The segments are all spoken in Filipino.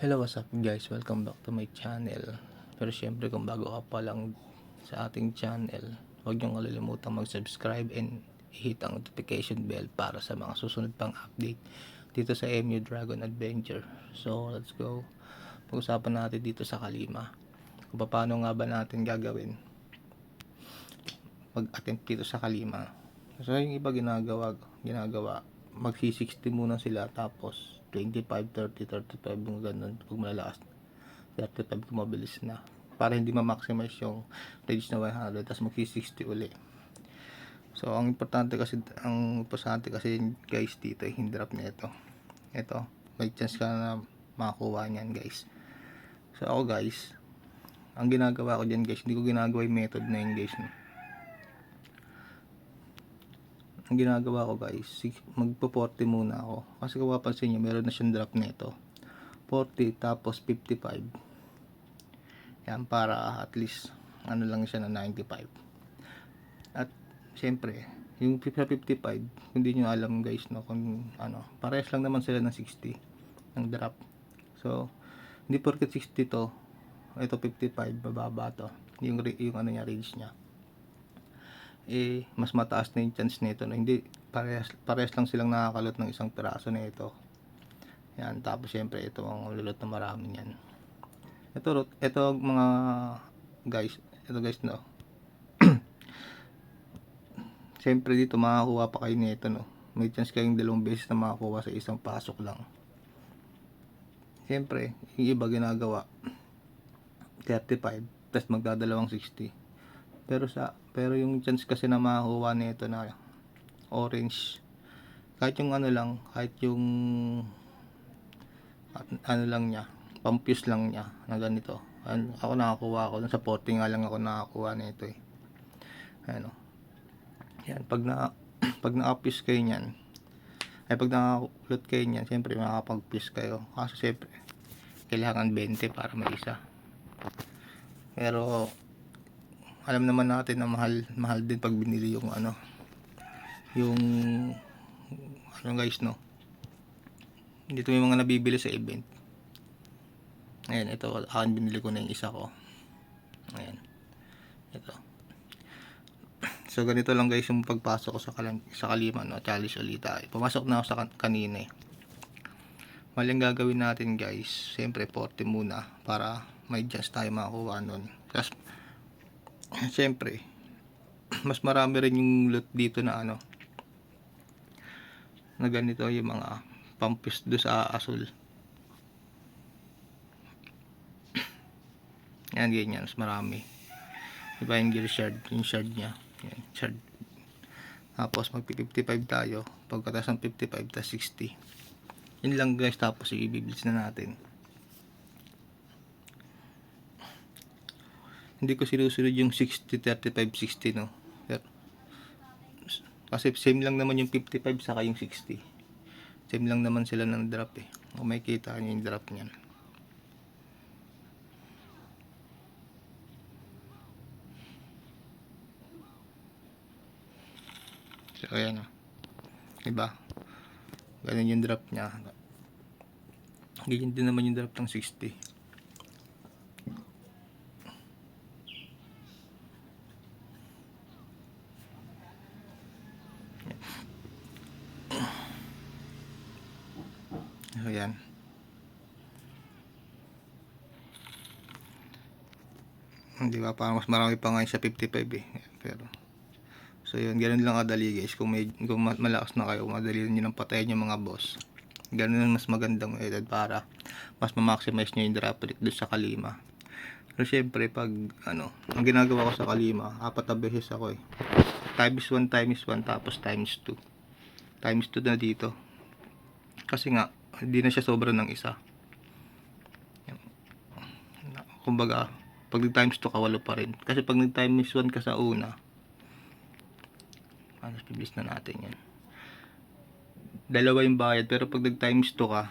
Hello, what's up guys? Welcome back to my channel. Pero syempre kung bago ka pa lang sa ating channel, huwag niyong kalilimutang mag-subscribe and hit ang notification bell para sa mga susunod pang update dito sa MU Dragon Adventure. So, let's go. Pag-usapan natin dito sa Kalima. Kung paano nga ba natin gagawin pag-attempt dito sa Kalima. So, yung iba ginagawa, ginagawa, magsi-60 muna sila tapos 25, 30, 35 yung ganun. Pag malalakas 35 kung mabilis na. Para hindi ma-maximize yung range na 100 tapos magsi-60 uli. So ang importante kasi ang importante kasi guys dito yung drop niya ito. Ito may chance ka na makakuha niyan guys. So ako guys ang ginagawa ko dyan guys hindi ko ginagawa yung method na yun guys ang ginagawa ko guys, sig- magpo-40 muna ako. Kasi kung mapapansin nyo, meron na siyang drop nito. 40 tapos 55. Yan, para at least, ano lang siya na 95. At, syempre, yung sa 55, hindi nyo alam guys, no, kung ano, parehas lang naman sila ng 60, ng drop. So, hindi porket 60 to, ito 55, bababa to. Yung, yung ano niya, range niya eh mas mataas na yung chance nito no? hindi parehas, parehas lang silang nakakalot ng isang piraso na ito. Yan tapos syempre ito ang lulot na marami yan ito ito mga guys ito guys no? Syempre dito makakuha pa kayo nito no? May chance kayong dalawang beses na makakuha sa isang pasok lang. Syempre yung iba ginagawa 35 tapos magdadalawang 60 pero sa pero yung chance kasi na makakuha nito na orange kahit yung ano lang kahit yung ano lang niya pampus lang niya na ganito. An- ako nakakuha ako sa 40 nga lang ako nakakuha nito eh. Ano yan pag na pag na-upuse kayo niyan ay pag nakakulot kayo niyan siyempre makakapag-fuse kayo. Kasi siyempre kailangan 20 para may isa pero alam naman natin na mahal mahal din pag binili yung ano yung ano guys no? Dito may mga nabibili sa event. Ayan ito akin binili ko na yung isa ko. Ayan. Ito. So ganito lang guys yung pagpasok ko sa, kalam, sa kalima no? Challenge ulit tayo. Pumasok na ako sa kan- kanina eh. Maling gagawin natin guys. Siyempre 40 muna para may chance tayo makakuha nun. Tapos Siyempre, mas marami rin yung loot dito na ano, na ganito yung mga pampus do sa asul. Yan, ganyan, mas marami. Diba yung gear shard, yung shard niya. Yan, shard. Tapos mag 55 tayo. Pagkatas ng 55, tas 60. Yun lang guys, tapos i-builds na natin. Hindi ko sinusunod yung 60, 35, 60 no. Pero, kasi same lang naman yung 55 saka yung 60. Same lang naman sila ng drop eh. Kung may kita nyo yung drop niyan. So, ayan o. Diba? Ganun yung drop niya. Ganyan din naman yung drop ng 60. Ayan. Hindi ba? Parang mas marami pa ngayon sa 55 eh. Pero, so yun, ganun lang kadali guys. Kung, may, kung ma- malakas na kayo, madali nyo nang patayin yung mga boss. Ganun mas magandang method para mas ma-maximize nyo yung drop rate doon sa kalima. Pero syempre, pag ano, ang ginagawa ko sa kalima, apat na beses ako eh. Times 1 times 1 tapos times 2. Times 2 na dito. Kasi nga, hindi na siya sobra ng isa. Kumbaga, pag nag-times 2 ka, walo pa rin. Kasi pag nag-times 1 ka sa una, ano, bibis na natin yan. Dalawa yung bayad, pero pag nag-times 2 ka,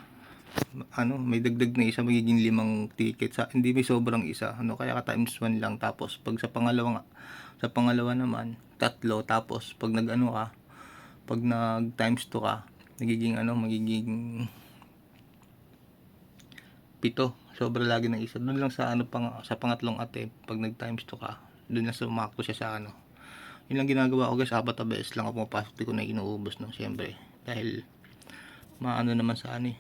ano, may dagdag na isa, magiging limang ticket. Sa, hindi may sobrang isa. Ano, kaya ka times 1 lang. Tapos, pag sa pangalawa nga, sa pangalawa naman, tatlo. Tapos, pag nag-ano ka, pag nag times 2 ka, nagiging ano, magiging pito. Sobra lagi ng isa. Doon lang sa ano pang sa pangatlong attempt pag nag times 2 ka. Doon lang sumakto siya sa ano. Yun lang ginagawa ko guys, apat na beses lang ako pumapasok di ko na inuubos no, syempre. Dahil maano naman sa ano eh.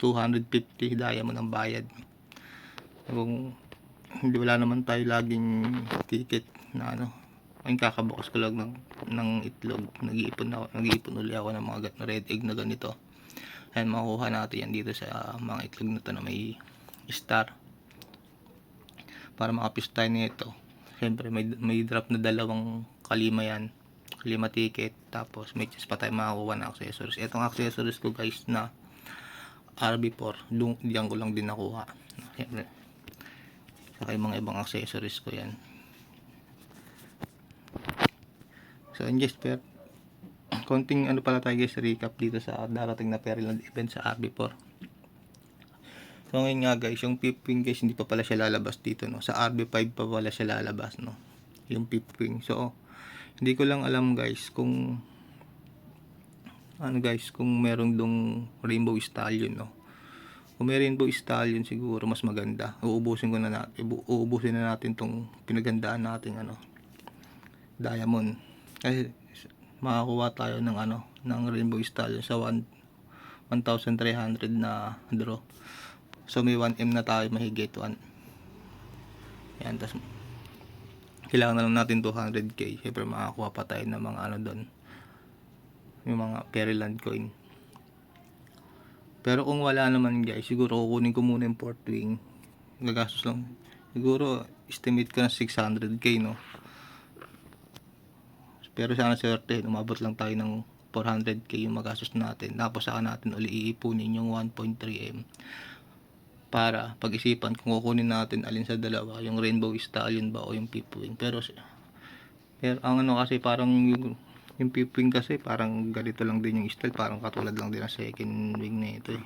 250 diamond ang bayad. Kung hindi wala naman tayo laging ticket na ano ang kakabukas ko lang ng, ng itlog nag-iipon ako nag-iipon uli ako ng mga red egg na ganito ayan makukuha natin yan dito sa mga itlog na to na may star. Para makapis tayo nito. Syempre may, may drop na dalawang kalima yan. Kalima ticket. Tapos may chance pa tayo makakuha na accessories. Itong accessories ko guys na RB4 dung, diyan ko lang din nakuha. Syempre saka yung mga ibang accessories ko yan. So yun guys per konting ano pala tayo guys recap dito sa darating na Pearland event sa RB4 so ngayon nga guys yung piping guys hindi pa pala siya lalabas dito no? Sa RB5 pa pala siya lalabas no? Yung piping so hindi ko lang alam guys kung ano guys kung meron dong rainbow stallion no? Kung may rainbow stallion siguro mas maganda. Uubusin ko na natin uubusin na natin tong pinagandaan natin ano diamond. Kasi makakuha tayo ng ano ng rainbow stallion sa 1 1,300 na draw. So may 1M na tayo mahigit 1 yan tas kailangan na lang natin 200k syempre makakuha pa tayo ng mga ano doon. Yung mga Pearland coin. Pero kung wala naman guys siguro kukunin ko muna yung port wing. Gagastos lang. Siguro estimate ko na 600k no pero sana swerte, umabot lang tayo ng 400k yung magastos natin. Tapos saka natin uli iipunin yung 1.3M para pag-isipan kung kukunin natin alin sa dalawa, yung Rainbow Stallion ba o yung Pipwing. Pero pero ang ano kasi parang yung yung Pipwing kasi parang ganito lang din yung style, parang katulad lang din ng second wing na ito eh.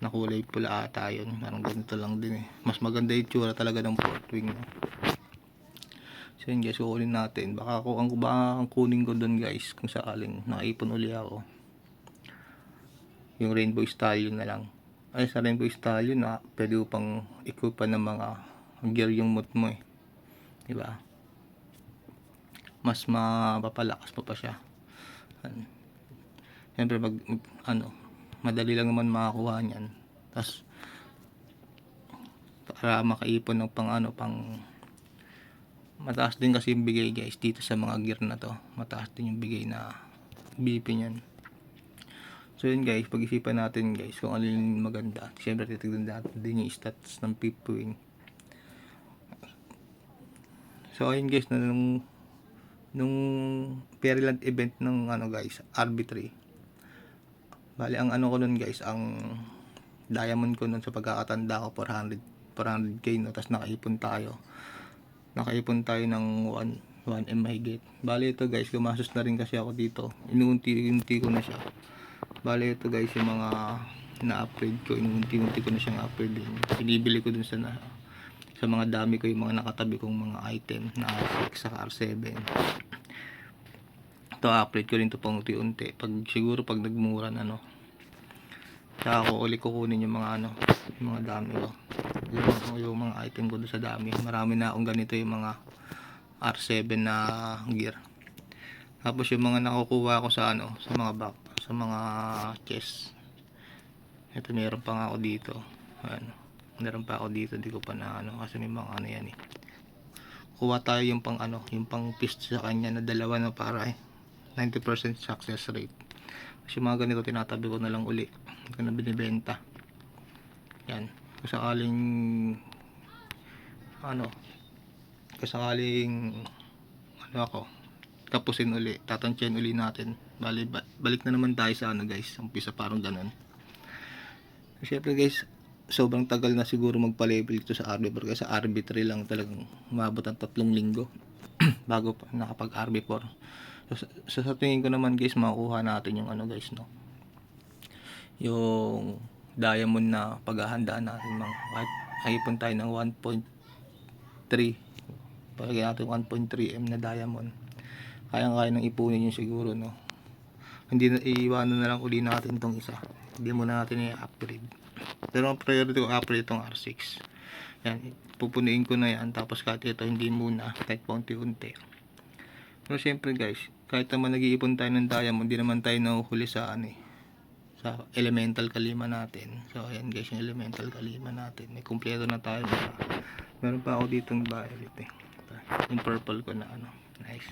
Na kulay pula ata yun, parang ganito lang din eh. Mas maganda yung tsura talaga ng fourth wing. No? So yun guys, kukunin natin. Baka ako ang, baka ang kunin ko doon guys kung sakaling nakaipon uli ako. Yung Rainbow Stallion na lang. Ay sa Rainbow Stallion na pwede ko pang ikupan ng mga gear yung mood mo eh. Diba? Mas mapapalakas mo pa siya. Siyempre mag, mag- ano, madali lang naman makakuha niyan. Tapos para makaipon ng pang ano, pang mataas din kasi yung bigay guys dito sa mga gear na to. Mataas din yung bigay na BP niyan. So yun guys pag-isipan natin guys kung ano yung maganda. Siyempre titignan natin din yung stats ng Pipwing. So ayun guys na nung nung Pearland event ng ano guys RB3 bali ang ano ko nun guys ang diamond ko nun sa pagkakatanda ko 400 400k no? Tapos nakaipon tayo nakaipon tayo ng 1 1M mahigit. Bali ito guys, gumastos na rin kasi ako dito. Inuunti-unti ko na siya. Bali ito guys, yung mga na-upgrade ko, inuunti-unti ko na siyang upgrade din. Binibili ko dun sa na, sa mga dami ko yung mga nakatabi kong mga item na R6 sa R7. Ito upgrade ko rin to pang unti-unti. Pag siguro pag nagmura na no. Tsaka ako ulit kukunin yung mga ano, yung mga dami ko. Yung, yung mga item ko doon sa dami. Marami na akong ganito yung mga R7 na gear. Tapos yung mga nakukuha ko sa ano, sa mga back, sa mga chest. Ito meron pa nga ako dito. Ano, meron pa ako dito, di ko pa na ano kasi may mga ano yan eh. Kuha tayo yung pang ano, yung pang fist sa kanya na dalawa na para eh. 90% success rate. Kasi mga ganito tinatabi ko na lang uli. Hindi na binibenta. Yan. Kung sakaling ano kung sakaling ano ako tapusin uli tatansyahin uli natin. Bali ba- balik na naman tayo sa ano guys umpisa parang ganun. Syempre guys sobrang tagal na siguro magpa-level ito sa RB4 kasi sa RB3 lang talagang umabot ang tatlong linggo bago pa nakapag RB4 so, so, sa tingin ko naman guys makukuha natin yung ano guys no? Yung diamond na paghahandaan natin mga kahit ayipon tayo ng 1.3 palagay natin 1.3M na diamond kayang kaya nang ipunin yun siguro no hindi na iiwanan na lang uli natin tong isa hindi muna natin i-upgrade Pero ang priority ko upgrade itong R6. Yan, pupunuin ko na yan. Tapos kahit ito, hindi muna. Kahit paunti-unti. Pero syempre guys, kahit naman nag-iipon tayo ng diamond, hindi naman tayo nahuhuli sa ano eh, sa elemental kalima natin. So ayan guys, yung elemental kalima natin. May kumpleto na tayo. Meron pa ako dito ng violet eh. Yung purple ko na ano. Nice.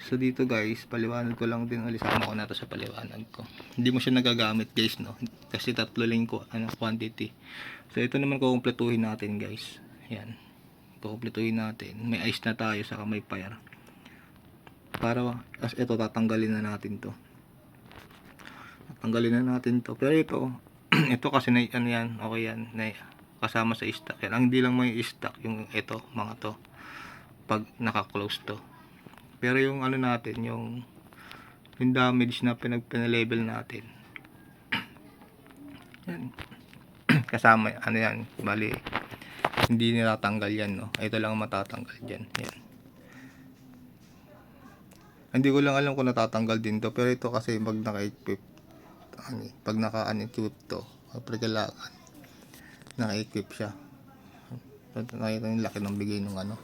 So dito guys, paliwanag ko lang din ulit sama ko na to sa paliwanag ko. Hindi mo siya nagagamit guys no. Kasi tatlo lang ko ano quantity. So ito naman kukumpletuhin natin guys. Yan. Kukumpletuhin natin. May ice na tayo sa may fire. Para as ito tatanggalin na natin to. Tatanggalin na natin to. Pero ito ito kasi na ano yan, okay yan, na kasama sa stock yan. Ang hindi lang may stock yung ito, mga to. Pag naka-close to. Pero yung ano natin, yung yung damage na pinag level natin. yan. Kasama, ano yan, bali, hindi nilatanggal yan, no? Ito lang ang matatanggal dyan. Yan. Hindi ko lang alam kung natatanggal din to, pero ito kasi pag naka-equip, ano, pag naka-unequip to, kapag kailangan, naka-equip siya. Nakita yung laki ng bigay ng ano.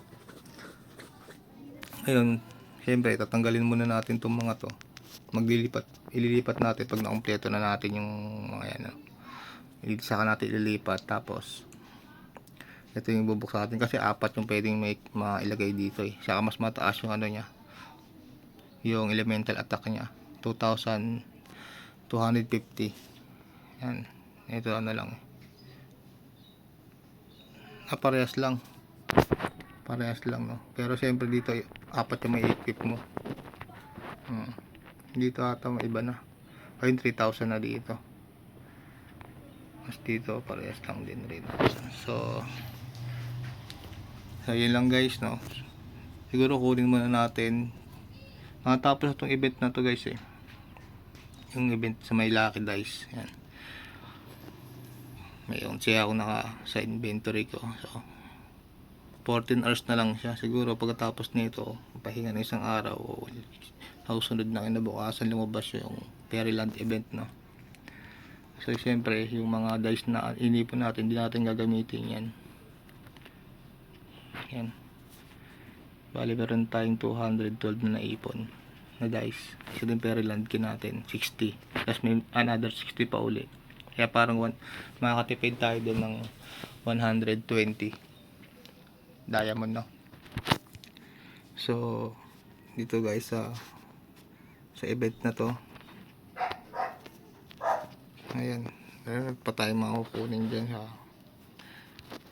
Ayun, Siyempre, tatanggalin muna natin itong mga to. Maglilipat, ililipat natin pag nakumpleto na natin yung mga yan. No? Ili- Saka natin ililipat. Tapos, ito yung bubuksan natin kasi apat yung pwedeng may mailagay dito eh. Saka mas mataas yung ano niya. Yung elemental attack niya. 2,250. Yan. Ito ano lang. Ah, parehas lang. Parehas lang no? Pero siyempre dito apat yung may equip mo. Hmm. dito ata may iba na. Ayun 3,000 na dito. Mas dito parehas lang din 3,000 so so yun lang guys no? Siguro kunin muna natin. Matapos itong event na to guys eh yung event sa may lucky dice yan may yung siya ako naka sa inventory ko so 14 hours na lang siya. Siguro pagkatapos nito, pahinga ng isang araw o susunod na kinabukasan lumabas yung Fairyland event no. So siyempre yung mga dice na inipon natin, hindi natin gagamitin yan. Yan. Bali meron tayong 212 na naipon na dice. So din Fairyland natin 60. Tapos may another 60 pa uli. Kaya parang one, makakatipid tayo din ng 120 diamond no so dito guys sa sa event na to ayan meron pa tayo makukunin dyan ha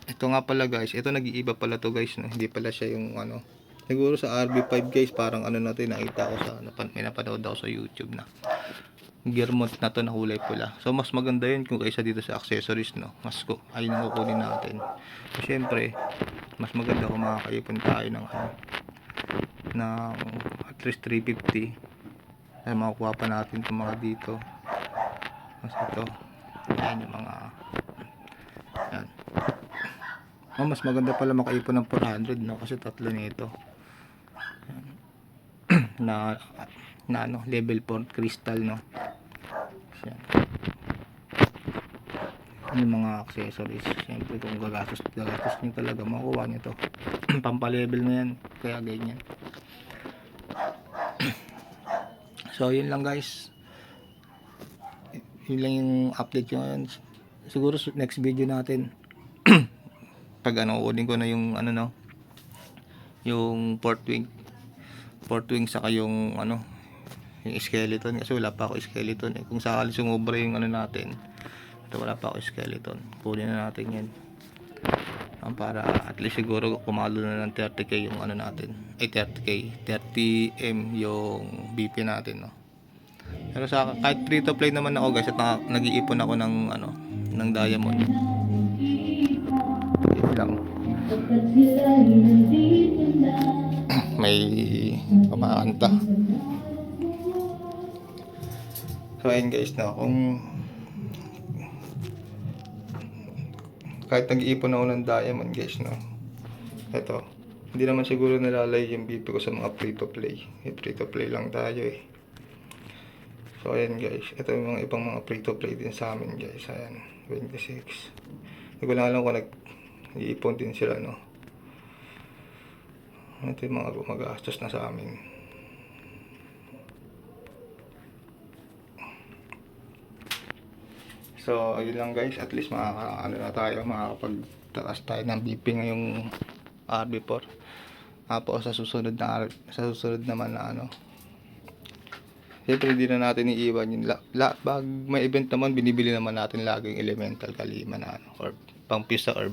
ito nga pala guys ito nag-iiba pala to guys no? hindi pala siya yung ano siguro sa RB5 guys parang ano natin nakita ko sa napan, may napanood ako sa YouTube na gearmont na to na kulay pula. So mas maganda yun kung kaysa dito sa accessories no. Mas ko ayun ang kukunin natin. So syempre, mas maganda kung makakaipon tayo ng ano ng at least 350 ay makukuha pa natin itong mga dito mas ito yan yung mga yan oh, mas maganda pala makaipon ng 400 no kasi tatlo nito. Na na ano level 4 crystal no? Yan yung mga accessories siyempre kung gagastos gagastos nyo talaga makuha nyo to. Pampalevel na yan kaya ganyan. So yun lang guys. Yun lang yung update ko ngayon. Siguro next video natin pag ano kunin ko na yung ano no? Yung port wing port wing saka yung ano yung skeleton. Kasi wala pa ako skeleton eh. Kung sakali sumobra yung ano natin ito wala pa ako skeleton. Kunin na natin yan Ah, para at least siguro kumalo na ng 30k yung ano natin. Ay 30k 30m yung BP natin no? Pero sa kahit free to play naman ako guys at na, nag-iipon ako ng ano ng diamond. Lang so ayun guys no kung kahit nag-iipon ako ng diamond guys no eto hindi naman siguro nalalay yung BP ko sa mga free to play eh, free to play lang tayo eh So, ayan guys. Ito yung mga ibang mga free-to-play din sa amin guys. Ayan. 26. Hindi ko lang alam kung nag-iipon din sila, no? Ito yung mga gumagastos na sa amin. So, ayun lang guys. At least makaka, ano na tayo, makakapagtaas tayo ng BP ngayong RB4. Tapos sa susunod na sa susunod naman na ano. Siyempre hindi na natin iiwan yung la, la, pag may event naman binibili naman natin laging elemental kalima na ano or pang sa herb.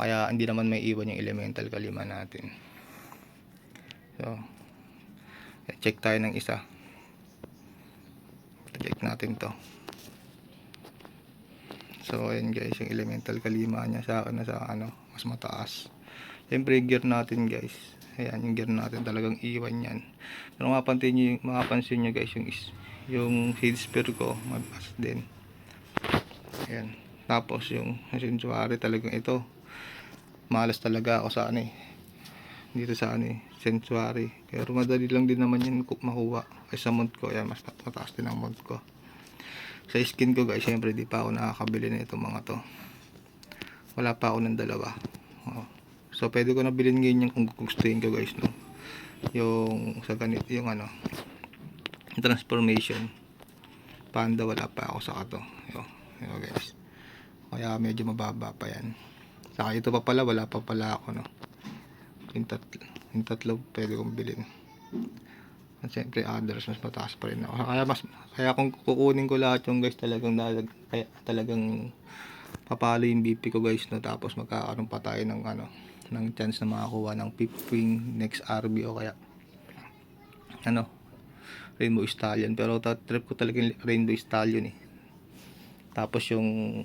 Kaya hindi naman may iwan yung elemental kalima natin. So check tayo ng isa. Check natin to. So ayan guys, yung elemental kalima niya sa akin na sa ano, mas mataas. Siyempre, gear natin guys. Ayan, yung gear natin talagang iwan yan. Pero mapansin nyo, mapapansin nyo guys, yung, yung seed spear ko, mataas din. Ayan. Tapos yung sanctuary talagang ito. Malas talaga ako sa ano eh. Dito sa ano eh, sanctuary. Pero madali lang din naman yan ku- makuha. Ay sa mount ko, ayan, mas mat- mataas din ang mount ko. Sa skin ko guys, syempre di pa ako nakakabili na itong mga to. Wala pa ako ng dalawa. Oh. So pwede ko na bilhin ngayon yung kung gustuhin ko guys no. Yung sa ganito yung ano transformation. Panda wala pa ako sa kato. Yo, yo guys. Kaya medyo mababa pa yan. Saka ito pa pala wala pa pala ako no. Yung tatlo, yung tatlo pwede kong bilhin. At syempre others mas mataas pa rin. Ako. Kaya mas kaya kung kukunin ko lahat yung guys talagang dalag, kaya talagang papalo yung BP ko guys no? Tapos magkakaroon pa tayo ng ano ng chance na makakuha ng fifth wing next RB o kaya ano Rainbow Stallion. Pero ta- trip ko talaga yung Rainbow Stallion eh. Tapos yung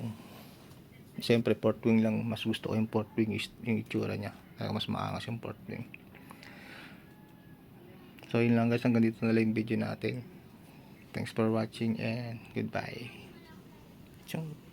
siyempre port wing lang mas gusto ko yung port wing yung itsura niya. Kaya mas maangas yung port wing so yun lang guys. Hanggang dito na lang yung video natin. Thanks for watching and goodbye. Chung.